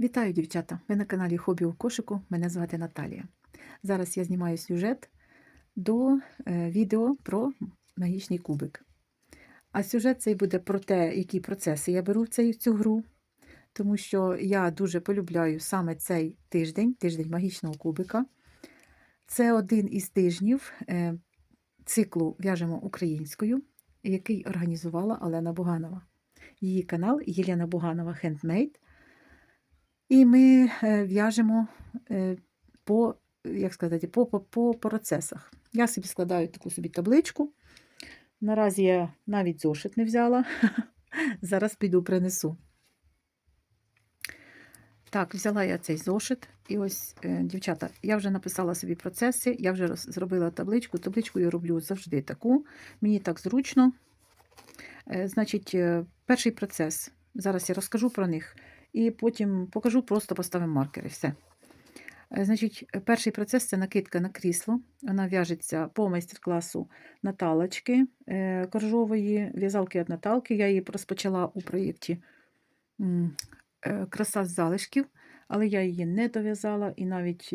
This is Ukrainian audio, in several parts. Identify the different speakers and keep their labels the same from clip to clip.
Speaker 1: Вітаю, дівчата! Ви на каналі Хобі у кошику. Мене звати Наталія. Зараз я знімаю сюжет до е, відео про магічний кубик. А сюжет цей буде про те, які процеси я беру в цю гру, тому що я дуже полюбляю саме цей тиждень, тиждень магічного кубика. Це один із тижнів е, циклу В'яжемо українською, який організувала Олена Буганова. Її канал Єлена Буганова Handmade. І ми е, в'яжемо е, по, як сказати, по, по, по процесах. Я собі складаю таку собі табличку. Наразі я навіть зошит не взяла. Зараз піду принесу. Так, взяла я цей зошит. І ось, е, дівчата, я вже написала собі процеси, я вже зробила табличку. Табличку я роблю завжди таку. Мені так зручно. Значить, перший процес. Зараз я розкажу про них і потім покажу, просто поставимо маркери. Все. Е, Значить, перший процес це накидка на крісло. Вона в'яжеться по майстер-класу Наталочки е, коржової, в'язалки від Наталки. Я її розпочала у проєкті е, Краса з залишків, але я її не дов'язала і навіть.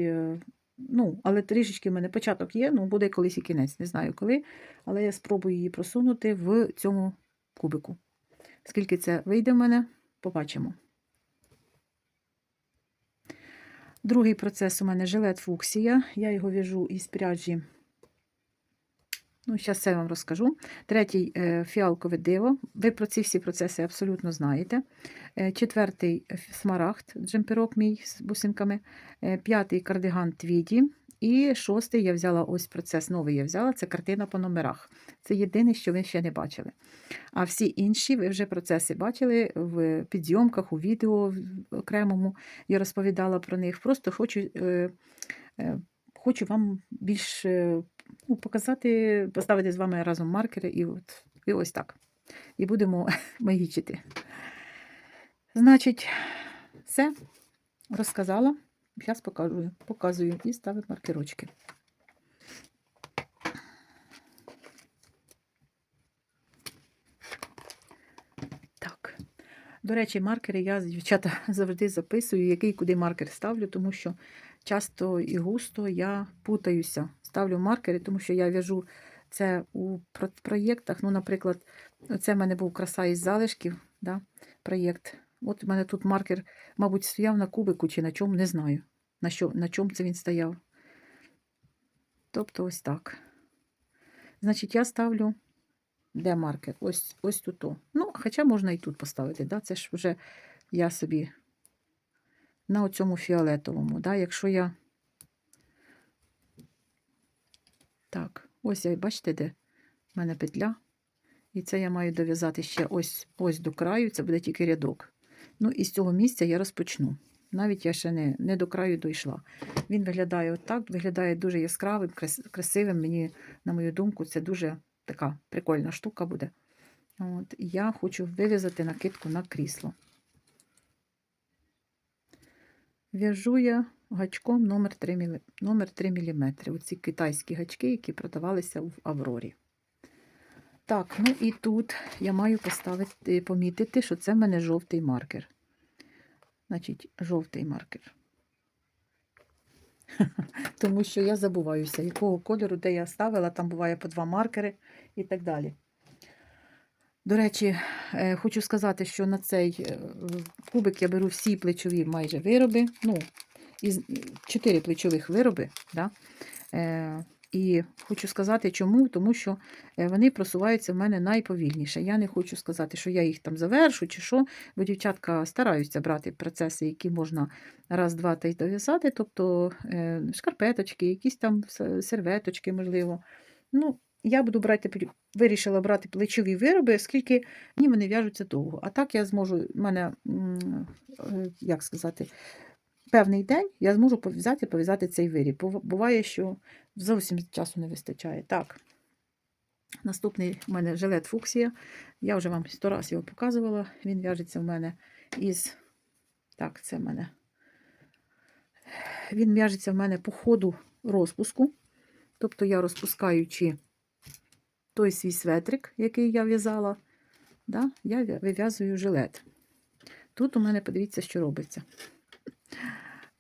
Speaker 1: Ну, але трішечки в мене початок є, ну буде колись і кінець, не знаю коли. Але я спробую її просунути в цьому кубику. Скільки це вийде в мене, побачимо. Другий процес у мене жилет фуксія. Я його в'яжу із пряжі. Ну, зараз все вам розкажу. Третій е, фіалкове диво. Ви про ці всі процеси абсолютно знаєте. Е, Четвертий е, смарагд, джемперок мій з бусинками. П'ятий кардиган твіді. І шостий я взяла ось процес новий я взяла, це картина по номерах. Це єдине, що ви ще не бачили. А всі інші ви вже процеси бачили в підйомках, у відео окремому. Я розповідала про них. Просто хочу, е, е, хочу вам більш е, ну, показати, поставити з вами разом маркери і, от, і ось так. І будемо магічити. Значить, все розказала. Зараз покажу, показую і ставлю маркерочки. Так. До речі, маркери я, дівчата, завжди записую, який куди маркер ставлю, тому що часто і густо я путаюся. Ставлю маркери, тому що я в'яжу це у проєктах. Ну, наприклад, це в мене був краса із залишків, да, проєкт. От у мене тут маркер, мабуть, стояв на кубику чи на чому, не знаю, на, що, на чому це він стояв. Тобто ось так. Значить, я ставлю де маркер? Ось ось тут. о. Ну, хоча можна і тут поставити. Да? Це ж вже я собі на оцьому фіолетовому. Да? Якщо я. Так, ось я, бачите, де в мене петля. І це я маю дов'язати ще ось ось до краю, це буде тільки рядок. Ну, і з цього місця я розпочну. Навіть я ще не, не до краю дійшла. Він виглядає отак, виглядає дуже яскравим, красивим. Мені, на мою думку, це дуже така прикольна штука буде. От, я хочу вив'язати накидку на крісло. В'яжу я гачком номер 3 мм. Номер 3 мм. Оці китайські гачки, які продавалися в Аврорі. Так, ну і тут я маю поставити, помітити, що це в мене жовтий маркер. Значить, жовтий маркер. Тому що я забуваюся, якого кольору, де я ставила, там буває по два маркери і так далі. До речі, е, хочу сказати, що на цей е, кубик я беру всі плечові майже вироби. Ну, із чотири плечових вироби. Да? І хочу сказати, чому, тому що е, вони просуваються в мене найповільніше. Я не хочу сказати, що я їх там завершу чи що, бо дівчатка стараються брати процеси, які можна раз, два та й дов'язати, тобто е, шкарпеточки, якісь там серветочки, можливо. Ну, я буду брати, вирішила брати плечові вироби, оскільки ні, вони в'яжуться довго. А так я зможу, в мене, е, як сказати, певний день я зможу пов'язати, пов'язати цей виріб. Буває, що зовсім часу не вистачає. Так. Наступний у мене жилет фуксія. Я вже вам сто раз його показувала. Він в'яжеться в мене із. Так, це в мене. Він в'яжеться в мене по ходу розпуску. Тобто я розпускаючи той свій светрик, який я в'язала, да, я вив'язую жилет. Тут у мене, подивіться, що робиться.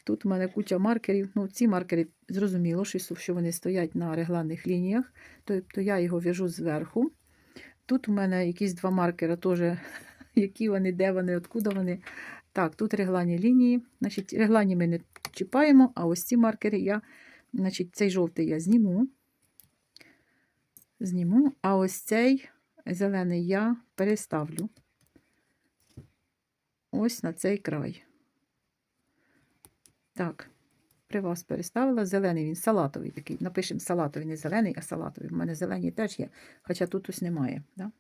Speaker 1: Тут у мене куча маркерів. Ну, ці маркери зрозуміло, що вони стоять на регланних лініях. Тобто я його в'яжу зверху. Тут у мене якісь два маркери теж, які вони, де вони, откуда вони. Так, тут реглані лінії. Значить, реглані ми не чіпаємо, а ось ці маркери я, значить, цей жовтий я зніму. Зніму, а ось цей зелений я переставлю ось на цей край. Так, при вас переставила. Зелений він салатовий такий. Напишемо салатовий, не зелений, а салатовий. У мене зелені теж є, хоча тут ось немає. Да?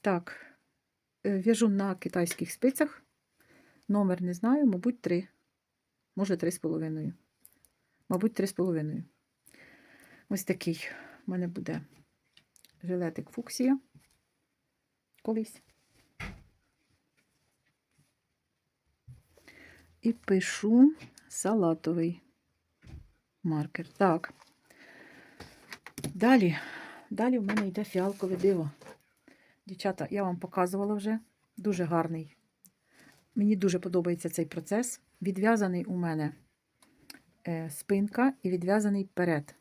Speaker 1: Так, е, в'яжу на китайських спицях. Номер не знаю, мабуть, 3. Може, 3,5. Мабуть, 3,5. Ось такий у мене буде жилетик фуксія. Колись. І пишу салатовий маркер. Так. Далі. Далі в мене йде фіалкове диво. Дівчата, я вам показувала вже. Дуже гарний. Мені дуже подобається цей процес. Відв'язаний у мене е, спинка і відв'язаний перед.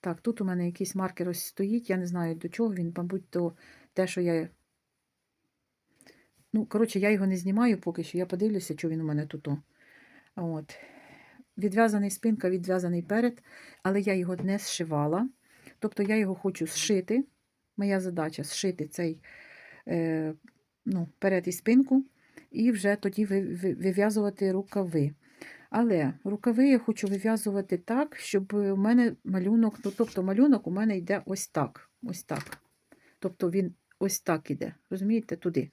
Speaker 1: Так, тут у мене якийсь маркер ось стоїть. Я не знаю до чого він, мабуть, то те, що я. Ну, коротше, я його не знімаю поки що. Я подивлюся, що він у мене тут. От. Відв'язаний спинка, відв'язаний перед, але я його не зшивала. Тобто я його хочу зшити. Моя задача зшити цей е, ну, перед і спинку, і вже тоді вив'язувати рукави. Але рукави я хочу вив'язувати так, щоб у мене малюнок, ну, тобто малюнок у мене йде ось так. ось так. Тобто він ось так іде, розумієте, туди.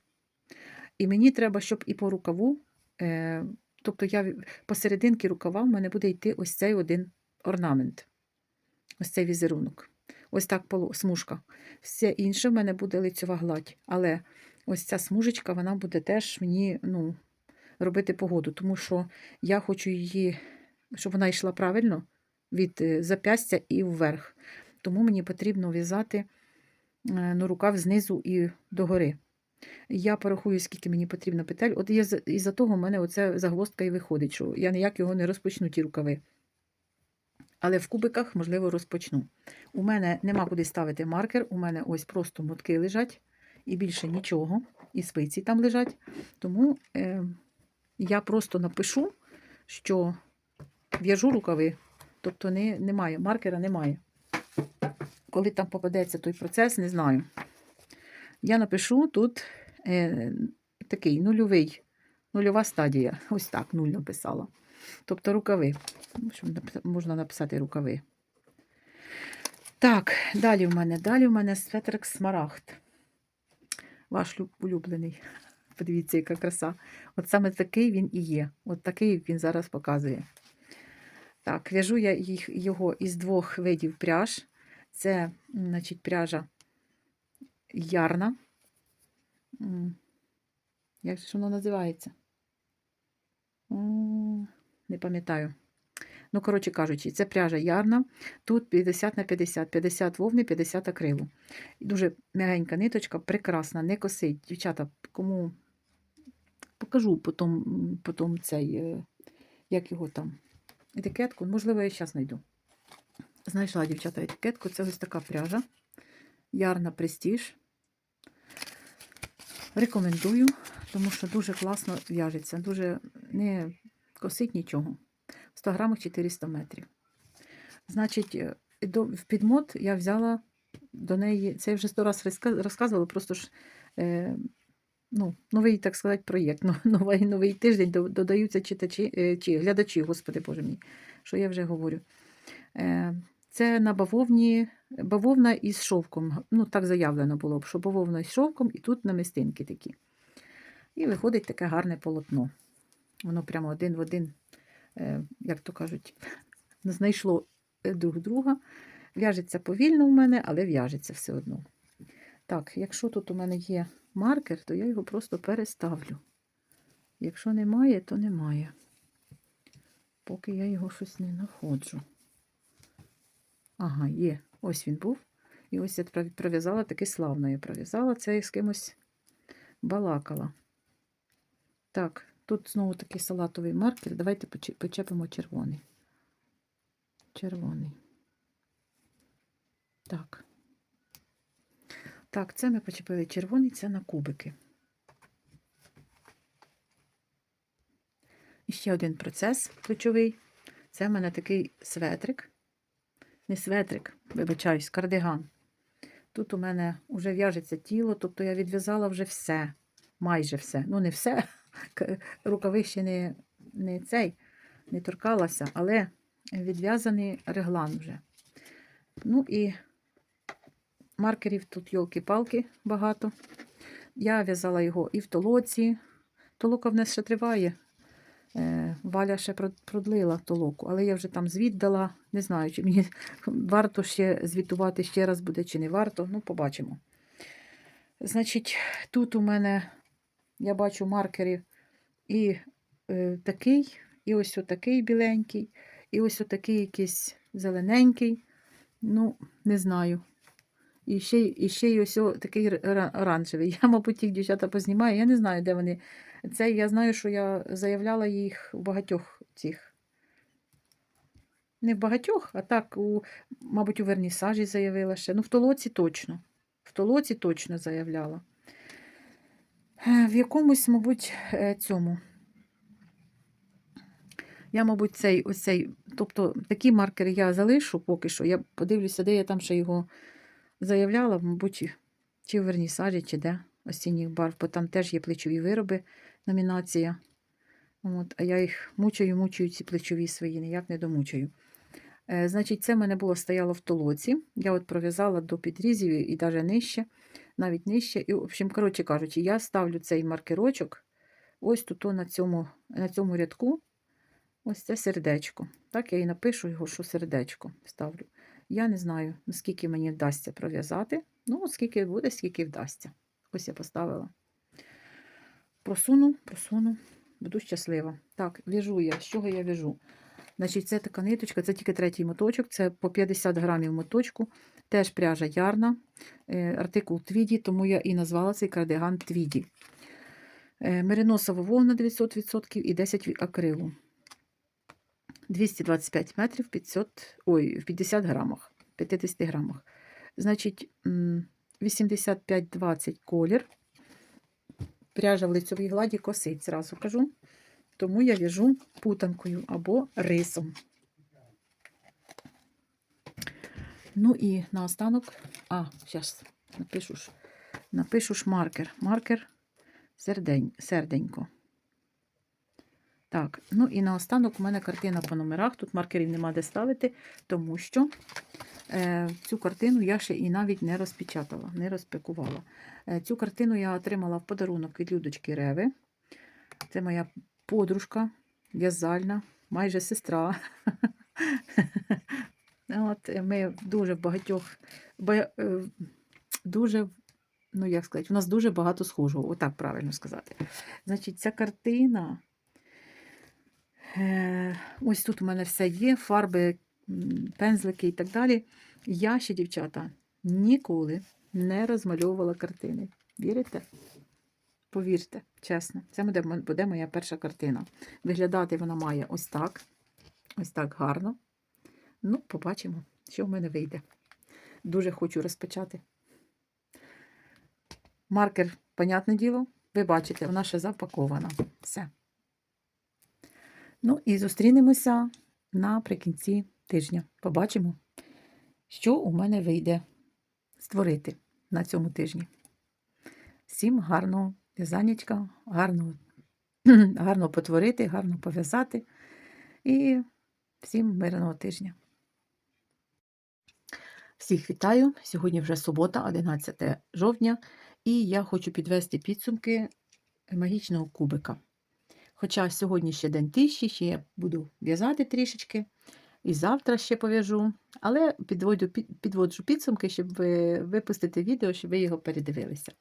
Speaker 1: І мені треба, щоб і по рукаву, е, тобто я посерединки рукава в мене буде йти ось цей один орнамент, ось цей візерунок. Ось так смужка. Все інше в мене буде лицьова гладь. Але ось ця смужечка, вона буде теж мені ну, робити погоду, тому що я хочу її, щоб вона йшла правильно від е, запястя і вверх. Тому мені потрібно в'язати е, ну, рукав знизу і догори. Я порахую, скільки мені потрібно петель. От із-за того в мене оця загвоздка і виходить, що я ніяк його не розпочну, ті рукави. Але в кубиках, можливо, розпочну. У мене нема куди ставити маркер, у мене ось просто мотки лежать, і більше нічого, і спиці там лежать. Тому е, я просто напишу, що в'яжу рукави, тобто не, немає, маркера немає. Коли там попадеться той процес, не знаю. Я напишу тут е, такий нульовий, нульова стадія. Ось так, нуль написала. Тобто рукави. Можна написати рукави. Так, далі в мене, далі в мене светрик смарагд. Ваш улюблений. Подивіться, яка краса. От саме такий він і є. От такий він зараз показує. Так, в'яжу я їх, його із двох видів пряж. Це, значить, пряжа ярна. Як же воно називається? Не пам'ятаю. Ну, коротше кажучи, це пряжа ярна. Тут 50 на 50, 50 вовни, 50 акрилу. Дуже м'ягенька ниточка, прекрасна, не косить. Дівчата, кому покажу потім, потім цей, е, як його там, етикетку. Можливо, я зараз знайду. Знайшла, дівчата, етикетку. Це ось така пряжа. Ярна престіж. Рекомендую, тому що дуже класно в'яжеться, дуже не косить нічого. 100 грамах 400 метрів. Значить, е, в підмот я взяла до неї, це я вже сто раз розказувала, просто ж е, ну, новий, так сказати, проєкт, новий новий тиждень додаються читачі, е, чи глядачі, господи Боже мій, що я вже говорю. Це на бавовні, бавовна із шовком. Ну, так заявлено було, б, що бавовна із шовком, і тут намистинки такі. І виходить таке гарне полотно. Воно прямо один в один Е, як то кажуть, знайшло е, друг друга. В'яжеться повільно у мене, але в'яжеться все одно. Так, якщо тут у мене є маркер, то я його просто переставлю. Якщо немає, то немає. Поки я його щось не знаходжу. Ага, є. Ось він був. І ось я пров'язала таки я пров'язала це і з кимось балакала. Так, Тут знову такий салатовий маркер. Давайте почепимо червоний. Червоний. Так. Так, це ми почепили червоний, це на кубики. І ще один процес ключовий. Це в мене такий светрик. Не светрик, вибачаюсь, кардиган. Тут у мене вже в'яжеться тіло, тобто я відв'язала вже все, майже все. Ну, не все, рукави ще не, не цей, не торкалася, але відв'язаний реглан вже. Ну і маркерів тут йолки-палки багато. Я в'язала його і в толоці. Толока в нас ще триває. Е, Валя ще продлила толоку, але я вже там звіт дала. Не знаю, чи мені варто ще звітувати ще раз буде, чи не варто. Ну, побачимо. Значить, тут у мене я бачу маркерів і е, такий, і ось отакий біленький, і ось отакий якийсь зелененький. Ну, не знаю. І ще, і ще й ось такий оранжевий. Я, мабуть, їх дівчата познімаю. Я не знаю, де вони. Це я знаю, що я заявляла їх у багатьох цих. Не в багатьох, а так, у, мабуть, у вернісажі заявила ще. Ну, в толоці точно. В толоці точно заявляла. Е, В якомусь, мабуть, е, цьому. Я, мабуть, цей, ось цей, тобто такі маркери я залишу поки що. Я подивлюся, де я там ще його заявляла, мабуть, чи в вернісажі, чи де осінніх барв, бо там теж є плечові вироби, номінація. От, а я їх мучаю, мучаю ці плечові свої, ніяк не домучаю. Е, значить, це в мене було стояло в толоці. Я от пров'язала до підрізів і навіть нижче, навіть нижче. І, в общем, коротше кажучи, я ставлю цей маркерочок ось тут на цьому, на цьому рядку. Ось це сердечко. Так, я і напишу його, що сердечко ставлю. Я не знаю, наскільки мені вдасться пров'язати. Ну, скільки буде, скільки вдасться. Ось я поставила. Просуну, просуну, буду щаслива. Так, в'яжу я. З чого я в'яжу? Значить, це така ниточка, це тільки третій моточок, це по 50 грамів моточку. Теж пряжа ярна, е, артикул Твіді, тому я і назвала цей кардиган Твіді. Мериносова вовна 900% і 10 акрилу. 225 метрів 500, ой, в 50 грамах, 50 грамах. Значить, 85-20 колір. Пряжа в лицьовій гладі косить, зразу кажу. Тому я в'яжу путанкою або рисом. Ну і наостанок, а, зараз напишу ж, напишу ж маркер. Маркер сердень, серденько. Так, ну і наостанок у мене картина по номерах. Тут маркерів нема де ставити, тому що цю картину я ще і навіть не розпечатала, не розпакувала. Е, цю картину я отримала в подарунок від Людочки Реви. Це моя подружка, в'язальна, майже сестра. От, е, ми дуже в багатьох, ба- е, дуже, ну як сказати, у нас дуже багато схожого, отак правильно сказати. Значить, ця картина. Е, Ось тут у мене все є, фарби, пензлики і так далі. Я ще, дівчата, ніколи не розмальовувала картини. Вірите? Повірте, чесно, це буде, моя перша картина. Виглядати вона має ось так. Ось так гарно. Ну, побачимо, що в мене вийде. Дуже хочу розпочати. Маркер, понятне діло, ви бачите, вона ще запакована. Все. Ну і зустрінемося наприкінці тижня. Побачимо, що у мене вийде створити на цьому тижні. Всім гарного в'язаннячка, гарного, гарно потворити, гарно пов'язати. І всім мирного тижня. Всіх вітаю! Сьогодні вже субота, 11 жовтня, і я хочу підвести підсумки магічного кубика. Хоча сьогодні ще день тиші, ще я буду в'язати трішечки, і завтра ще пов'яжу, але підводжу, підводжу підсумки, щоб ви- випустити відео, щоб ви його передивилися.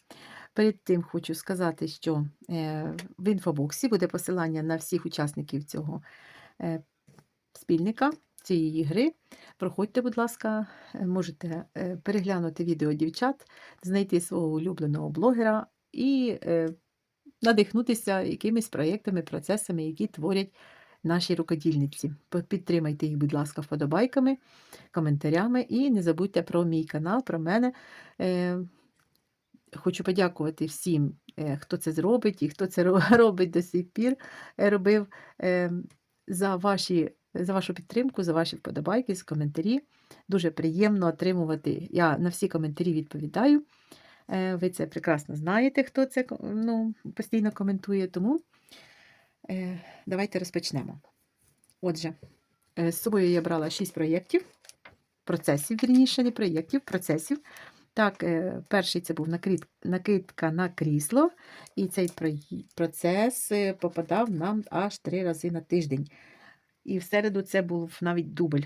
Speaker 1: Перед тим хочу сказати, що е, в інфобоксі буде посилання на всіх учасників цього е, спільника, цієї гри. Проходьте, будь ласка, е, можете переглянути відео дівчат, знайти свого улюбленого блогера і надихнутися якимись проєктами, процесами, які творять наші рукодільниці. Підтримайте їх, будь ласка, вподобайками, коментарями і не забудьте про мій канал, про мене. Е, Хочу подякувати всім, е, хто це зробить і хто це робить до сих пір, е, робив за, ваші, за вашу підтримку, за ваші вподобайки, з коментарі. Дуже приємно отримувати. Я на всі коментарі відповідаю. Ви це прекрасно знаєте, хто це ну, постійно коментує. Тому давайте розпочнемо. Отже, е, з собою я брала 6 проєктів, процесів, вірніше, не проєктів, процесів. Так, е, перший це був накидка на крісло, і цей процес е, попадав нам аж три рази на тиждень. І в середу це був навіть дубль.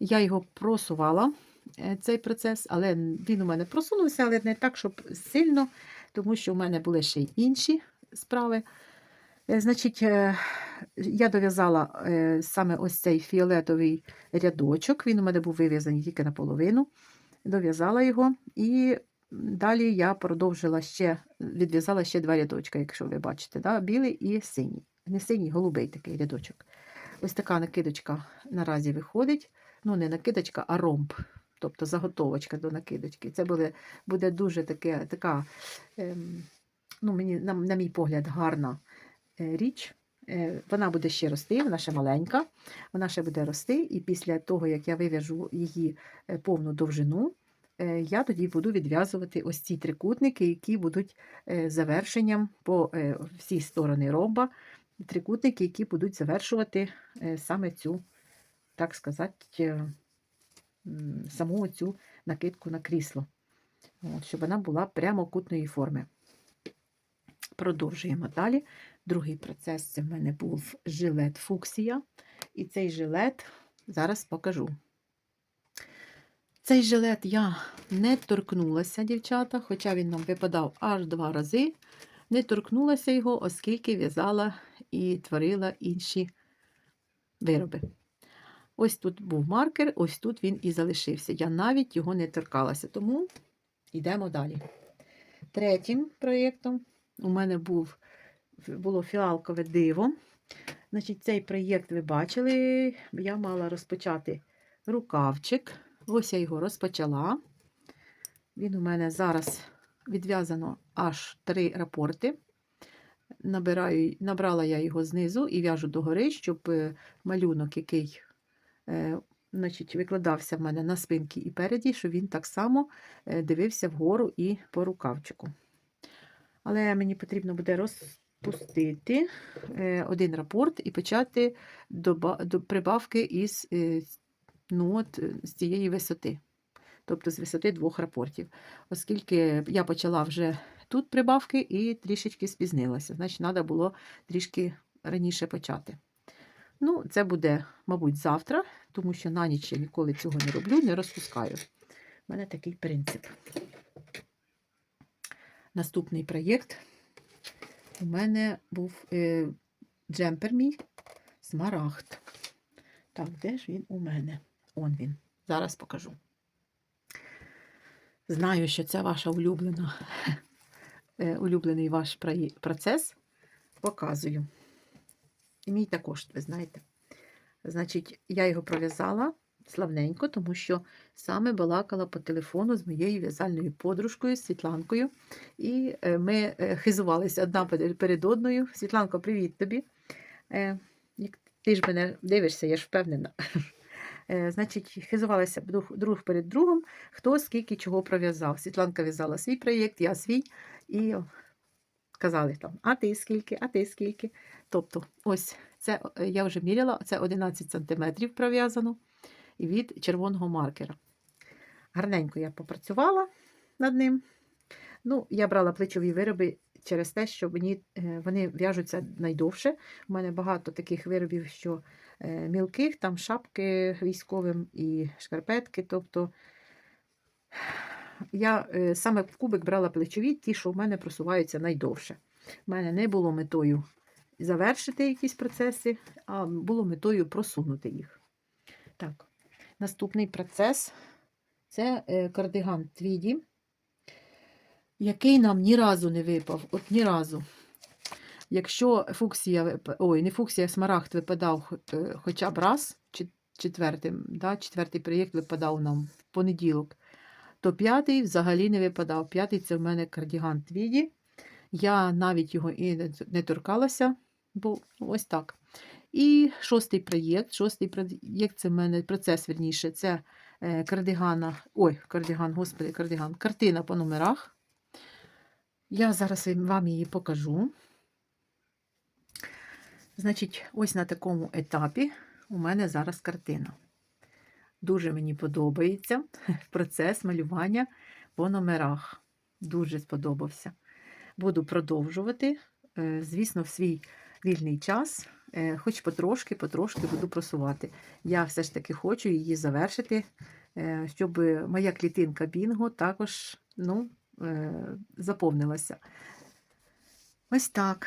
Speaker 1: Я його просувала, е, цей процес, але він у мене просунувся, але не так, щоб сильно, тому що в мене були ще й інші справи. Е, Значить, е, я дов'язала е, саме ось цей фіолетовий рядочок. Він у мене був вив'язаний тільки наполовину. Дов'язала його і далі я продовжила ще, відв'язала ще два рядочка, якщо ви бачите, да? білий і синій. Не синій, голубий такий рядочок. Ось така накидочка наразі виходить. Ну, не накидочка, а ромб. Тобто заготовочка до накидочки. Це буде, буде дуже таке, така, ем, ну, мені, на, на мій погляд, гарна річ. Е, Вона буде ще рости, вона ще маленька, вона ще буде рости, і після того, як я вив'яжу її е, повну довжину, е, я тоді буду відв'язувати ось ці трикутники, які будуть е, завершенням по е, всі сторони ромба, трикутники, які будуть завершувати е, саме цю, так сказати, е, саму цю накидку на крісло, щоб вона була прямокутної форми. Продовжуємо далі. Другий процес це в мене був жилет фуксія. І цей жилет зараз покажу. Цей жилет я не торкнулася, дівчата, хоча він нам випадав аж два рази. Не торкнулася його, оскільки в'язала і творила інші вироби. Ось тут був маркер, ось тут він і залишився. Я навіть його не торкалася, тому йдемо далі. Третім проєктом у мене був, було фіалкове диво. Значить, Цей проєкт ви бачили, я мала розпочати рукавчик. Ось я його розпочала. Він у мене зараз відв'язано аж три рапорти. Набираю, набрала я його знизу і в'яжу догори, щоб е, малюнок, який е, значить, викладався в мене на спинці і переді, щоб він так само е, дивився вгору і по рукавчику. Але мені потрібно буде розпустити е, один рапорт і почати прибавки із, е, ну, от, е, з цієї висоти, тобто з висоти двох рапортів. Оскільки я почала вже тут прибавки і трішечки спізнилася, значить, треба було трішки раніше почати. Ну, це буде, мабуть, завтра, тому що на ніч я ніколи цього не роблю, не розпускаю. У мене такий принцип. Наступний проєкт у мене був е, джемпер мій смарагд. Так, де ж він у мене? Он він. Зараз покажу. Знаю, що це ваша улюблена, е, улюблений ваш процес. Показую. Мій також, ви знаєте. Значить, я його пров'язала славненько, тому що саме балакала по телефону з моєю в'язальною подружкою Світланкою. І е, ми е, хизувалися одна перед одною. Світланко, привіт тобі. Е, як Ти ж мене дивишся, я ж впевнена. Значить, хизувалися друг, перед другом, хто скільки чого пров'язав. Світланка в'язала свій проєкт, я свій. І казали там, а ти скільки, а ти скільки. Тобто, ось це я вже міряла, це 11 см пров'язано від червоного маркера. Гарненько я попрацювала над ним. Ну, я брала плечові вироби через те, що мені, е, вони в'яжуться найдовше. У мене багато таких виробів, що е, мілких, там шапки військовим і шкарпетки. Тобто я е, саме в кубик брала плечові, ті, що в мене просуваються найдовше. У мене не було метою завершити якісь процеси, а було метою просунути їх. Так, наступний процес це е, кардиган Твіді. який нам ні разу не випав. От ні разу. Якщо фуксія, ой, не фуксія, смарагд випадав е, хоча б раз, четвертим, да, четвертий проєкт випадав нам в понеділок, то п'ятий взагалі не випадав. П'ятий це в мене кардіган Твіді. Я навіть його і не торкалася, бо ось так. І шостий проєкт. Шостий проєкт це в мене процес, верніше, це е, кардигана. Ой, кардиган, господи, кардиган, картина по номерах. Я зараз вам її покажу. Значить, ось на такому етапі у мене зараз картина. Дуже мені подобається процес малювання по номерах. Дуже сподобався. Буду продовжувати, е, звісно, в свій вільний час, хоч потрошки, потрошки буду просувати. Я все ж таки хочу її завершити, е, щоб моя клітинка Бінго також ну, е, заповнилася. Ось так.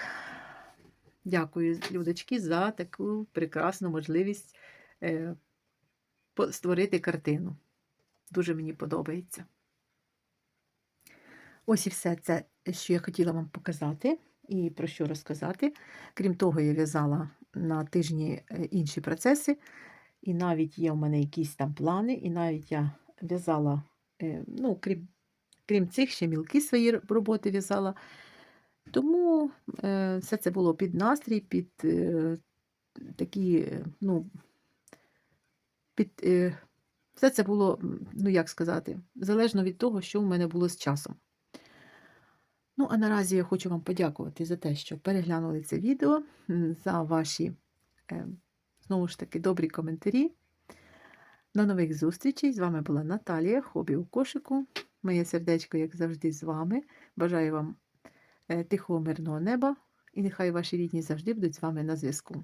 Speaker 1: Дякую, Людочки, за таку прекрасну можливість е, створити картину. Дуже мені подобається. Ось і все це, що я хотіла вам показати і про що розказати. Крім того, я в'язала на тижні е, інші процеси, і навіть є в мене якісь там плани, і навіть я в'язала, е, ну, крім, крім цих, ще мілкі свої роботи в'язала. Тому е, все це було під настрій, під такі, ну, під, все це було, ну як сказати, залежно від того, що в мене було з часом. Ну, а наразі я хочу вам подякувати за те, що переглянули це відео, за ваші, е, знову ж таки, добрі коментарі. До нових зустрічей. З вами була Наталія, хобі у кошику. Моє сердечко, як завжди, з вами. Бажаю вам е, тихого, мирного неба, і нехай ваші рідні завжди будуть з вами на зв'язку.